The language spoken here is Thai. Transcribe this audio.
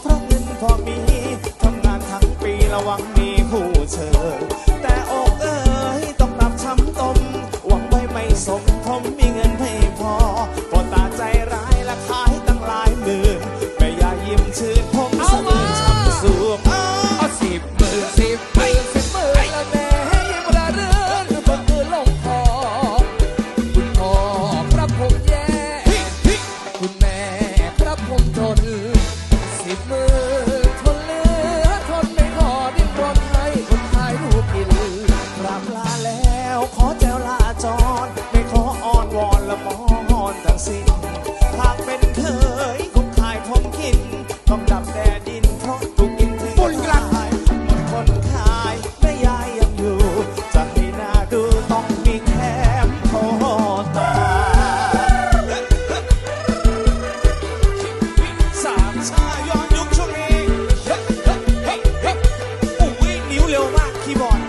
เพราะเงินพอมีทำงานทั้งปีระวังมีผู้เชิญ แต่อกเอ้ยต้องรับช้ำตม หวังไว้ไม่สมผมมีเงินไม่พอพอตาใจร้ายและขายตั้งหลายหมื่นแม่ยายิ้มชื่น ต้องดับแดดดินเพราะถูกกินถึงปนกรายหมดคนขายแม่ยายยังอยู่ จะให้น้าดูต้องมีแคมโอตาสามชายอนยุคชงนี้ปุ้ยนิ้วเร็วมากคีย์บอร์ด